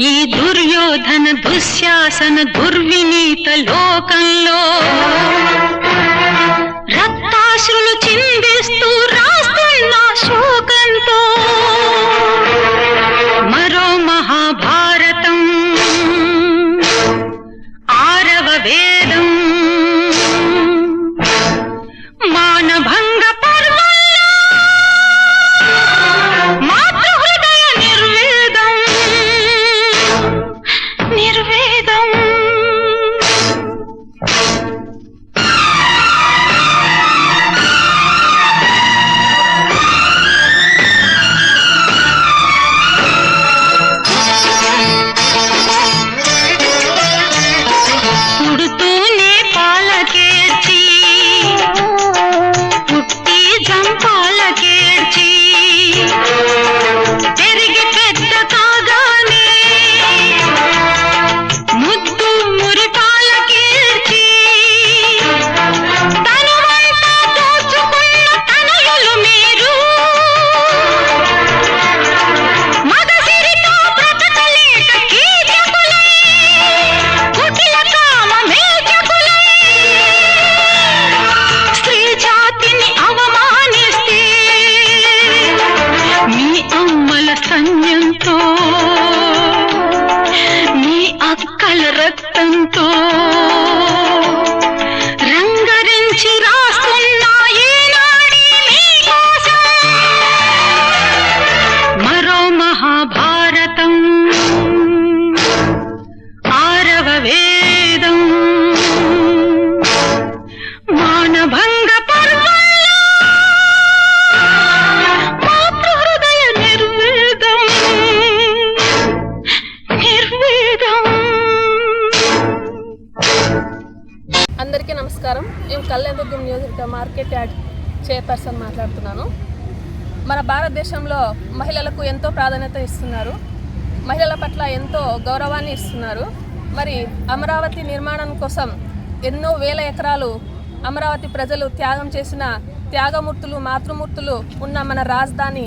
ఈ దుర్యోధన దుశ్శాసన దుర్వినీత లోకంలో వేదం. మానభంగ పర్వంలో మాతృహృదయ నిర్వేదం. నిర్వేదం. అందరికీ నమస్కారం. నేను కళ్యాణదుర్గం నియోజకవర్గ మార్కెట్ యాడ్ చైర్పర్సన్ మాట్లాడుతున్నాను. మన భారతదేశంలో మహిళలకు ఎంతో ప్రాధాన్యత ఇస్తున్నారు. మహిళల పట్ల ఎంతో గౌరవాన్ని ఇస్తున్నారు. మరి అమరావతి నిర్మాణం కోసం ఎన్నో వేల ఎకరాలు అమరావతి ప్రజలు త్యాగం చేసిన త్యాగమూర్తులు మాతృమూర్తులు ఉన్న మన రాజధాని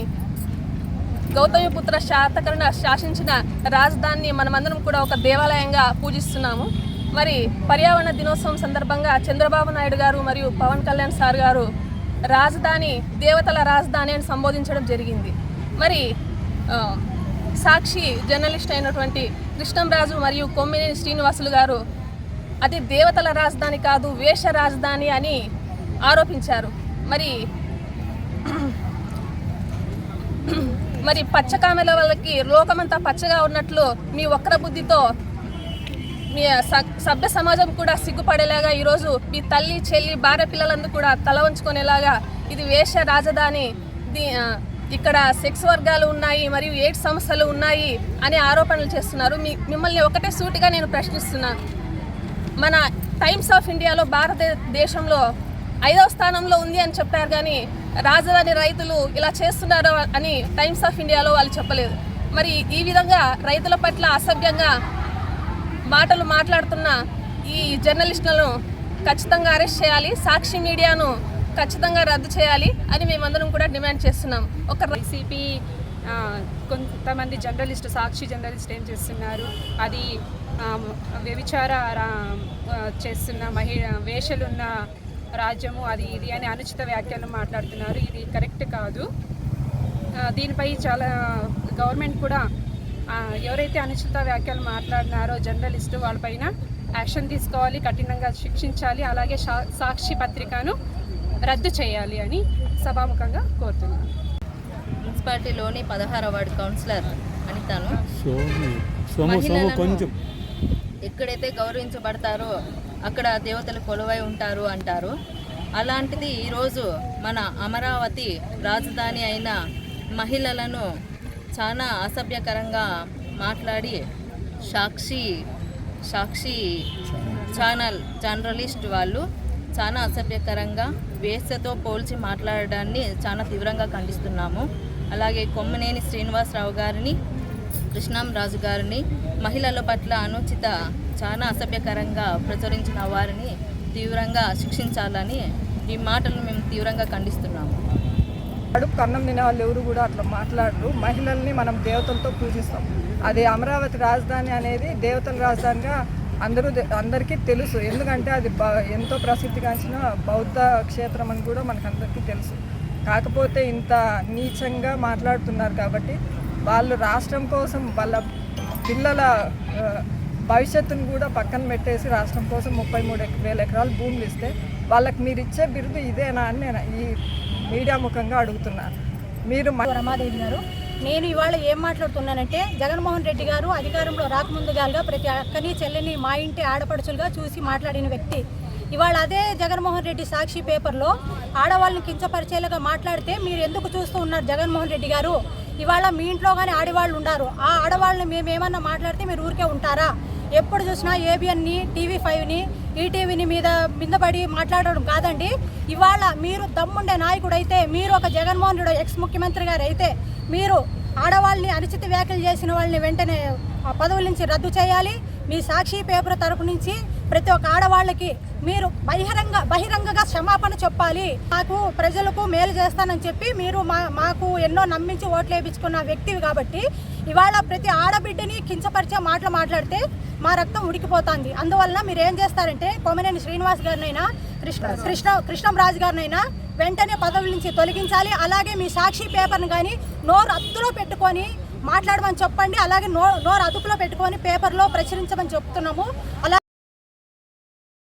గౌతమిపుత్ర శాతకర్ణ శాసించిన రాజధానిని మనమందరం కూడా ఒక దేవాలయంగా పూజిస్తున్నాము. మరి పర్యావరణ దినోత్సవం సందర్భంగా చంద్రబాబు నాయుడు గారు మరియు పవన్ కళ్యాణ్ సార్ గారు రాజధాని దేవతల రాజధాని అని సంబోధించడం జరిగింది. మరి సాక్షి జర్నలిస్ట్ అయినటువంటి కృష్ణంరాజు మరియు కొమ్మినేని శ్రీనివాసులు గారు అది దేవతల రాజధాని కాదు వేష రాజధాని అని ఆరోపించారు. మరి మరి పచ్చకామెల వాళ్ళకి లోకమంతా పచ్చగా ఉన్నట్లు మీ వక్ర బుద్ధితో మీ సభ్య సమాజం కూడా సిగ్గుపడేలాగా ఈరోజు మీ తల్లి చెల్లి భార్య పిల్లలందరూ కూడా తల వంచుకునేలాగా ఇది వేష రాజధాని. దీ- ఇక్కడ సెక్స్ వర్గాలు ఉన్నాయి మరియు ఎయిడ్స్ సమస్యలు ఉన్నాయి అనే ఆరోపణలు చేస్తున్నారు. మీ మిమ్మల్ని ఒకటే సూటిగా నేను ప్రశ్నిస్తున్నాను. మన టైమ్స్ ఆఫ్ ఇండియాలో భారతదేశంలో ఐదవ స్థానంలో ఉంది అని చెప్పారు కానీ రాజధాని రైతులు ఇలా చేస్తున్నారు అని టైమ్స్ ఆఫ్ ఇండియాలో వాళ్ళు చెప్పలేదు. మరి ఈ విధంగా రైతుల పట్ల అసభ్యంగా మాటలు మాట్లాడుతున్న ఈ జర్నలిస్టులను ఖచ్చితంగా అరెస్ట్ చేయాలి. సాక్షి మీడియాను ఖచ్చితంగా రద్దు చేయాలి అని మేమందరం కూడా డిమాండ్ చేస్తున్నాం. ఒక వైసీపీ కొంతమంది జర్నలిస్ట్ సాక్షి జర్నలిస్ట్ ఏం చేస్తున్నారు? అది వ్యభిచార చేస్తున్న మహిళ వేషలున్న రాజ్యము అది ఇది అని అనుచిత వ్యాఖ్యలు మాట్లాడుతున్నారు. ఇది కరెక్ట్ కాదు. దీనిపై చాలా గవర్నమెంట్ కూడా ఎవరైతే అనుచిత వ్యాఖ్యలు మాట్లాడినారో జర్నలిస్టు వాళ్ళపైన యాక్షన్ తీసుకోవాలి కఠినంగా శిక్షించాలి. అలాగే సా- సాక్షి పత్రికను రద్దు చేయాలి అని సభాముఖంగా కోరుతున్నాను. మున్సిపాలిటీలోని పదహారవ వార్డు కౌన్సిలర్ అనితాను కొంచెం. ఎక్కడైతే గౌరవించబడతారో అక్కడ దేవతలు కొలువై ఉంటారు అంటారు. అలాంటిది ఈరోజు మన అమరావతి రాజధాని అయిన మహిళలను చాలా అసభ్యకరంగా మాట్లాడి సాక్షి సాక్షి ఛానల్ జర్నలిస్ట్ వాళ్ళు చాలా అసభ్యకరంగా వేసతో పోల్చి మాట్లాడడాన్ని చాలా తీవ్రంగా ఖండిస్తున్నాము. అలాగే కొమ్మనేని శ్రీనివాసరావు గారిని కృష్ణం రాజు గారిని మహిళల పట్ల అనుచిత చాలా అసభ్యకరంగా ప్రచురించిన వారిని తీవ్రంగా శిక్షించాలని ఈ మాటలు మేము తీవ్రంగా ఖండిస్తున్నాము. కడుపు కన్నం తినే వాళ్ళు ఎవరు కూడా అట్లా మాట్లాడరు. మహిళల్ని మనం దేవతలతో పూజిస్తాం. అది అమరావతి రాజధాని అనేది దేవతల రాజధానిగా అందరూ అందరికీ తెలుసు. ఎందుకంటే అది ఎంతో ప్రసిద్ధిగాంచిన బౌద్ధ క్షేత్రం అని కూడా మనకు అందరికీ తెలుసు. కాకపోతే ఇంత నీచంగా మాట్లాడుతున్నారు కాబట్టి వాళ్ళు రాష్ట్రం కోసం వాళ్ళ పిల్లల భవిష్యత్తును కూడా పక్కన పెట్టేసి రాష్ట్రం కోసం ముప్పై మూడు వేల ఎకరాలు భూములు ఇస్తే వాళ్ళకి మీరు ఇచ్చే బిరుదు ఇదేనా అని నేను ఈ మీడియా ముఖంగా అడుగుతున్నాను మీరు రమాదేవి గారు నేను ఇవాళ ఏం మాట్లాడుతున్నానంటే జగన్మోహన్ రెడ్డి గారు అధికారంలో రాకముందుగాలుగా ప్రతి అక్కని చెల్లిని మా ఇంటి ఆడపడుచులుగా చూసి మాట్లాడిన వ్యక్తి. ఇవాళ అదే జగన్మోహన్ రెడ్డి సాక్షి పేపర్లో ఆడవాళ్ళని కించపరిచేలాగా మాట్లాడితే మీరు ఎందుకు చూస్తూ ఉన్నారు జగన్మోహన్ రెడ్డి గారు? ఇవాళ మీ ఇంట్లో కానీ ఆడవాళ్ళు ఉన్నారు ఆ ఆడవాళ్ళని మేమేమన్నా మాట్లాడితే మీరు ఊరికే ఉంటారా? ఎప్పుడు చూసినా ఏబిఎన్ని టీవీ ఫైవ్ని ఈటీవీని మీద మిందపడి మాట్లాడడం కాదండి. ఇవాళ మీరు దమ్ముండే నాయకుడు అయితే మీరు ఒక జగన్మోహన్ రెడ్డి ఎక్స్ ముఖ్యమంత్రి గారు అయితే మీరు ఆడవాళ్ళని అనుచిత వ్యాఖ్యలు చేసిన వాళ్ళని వెంటనే పదవుల నుంచి రద్దు చేయాలి. మీ సాక్షి పేపర్ తరపు నుంచి ప్రతి ఒక్క ఆడవాళ్ళకి మీరు బహిరంగ బహిరంగంగా క్షమాపణ చెప్పాలి. మాకు ప్రజలకు మేలు చేస్తానని చెప్పి మీరు మా మాకు ఎన్నో నమ్మించి ఓట్లు వేయించుకున్న వ్యక్తివి కాబట్టి ఇవాళ ప్రతి ఆడబిడ్డని కించపరిచే మాటలు మాట్లాడితే మా రక్తం ఉడికిపోతుంది. అందువల్ల మీరు ఏం చేస్తారంటే కొమ్మనేని శ్రీనివాస్ గారినైనా కృష్ణ కృష్ణ కృష్ణంరాజు గారినైనా వెంటనే పదవుల నుంచి తొలగించాలి. అలాగే మీ సాక్షి పేపర్ని కానీ నోరు అత్తులో పెట్టుకొని మాట్లాడమని చెప్పండి. అలాగే నో నోరు అదుపులో పెట్టుకొని పేపర్లో ప్రచురించమని చెప్తున్నాము. అలా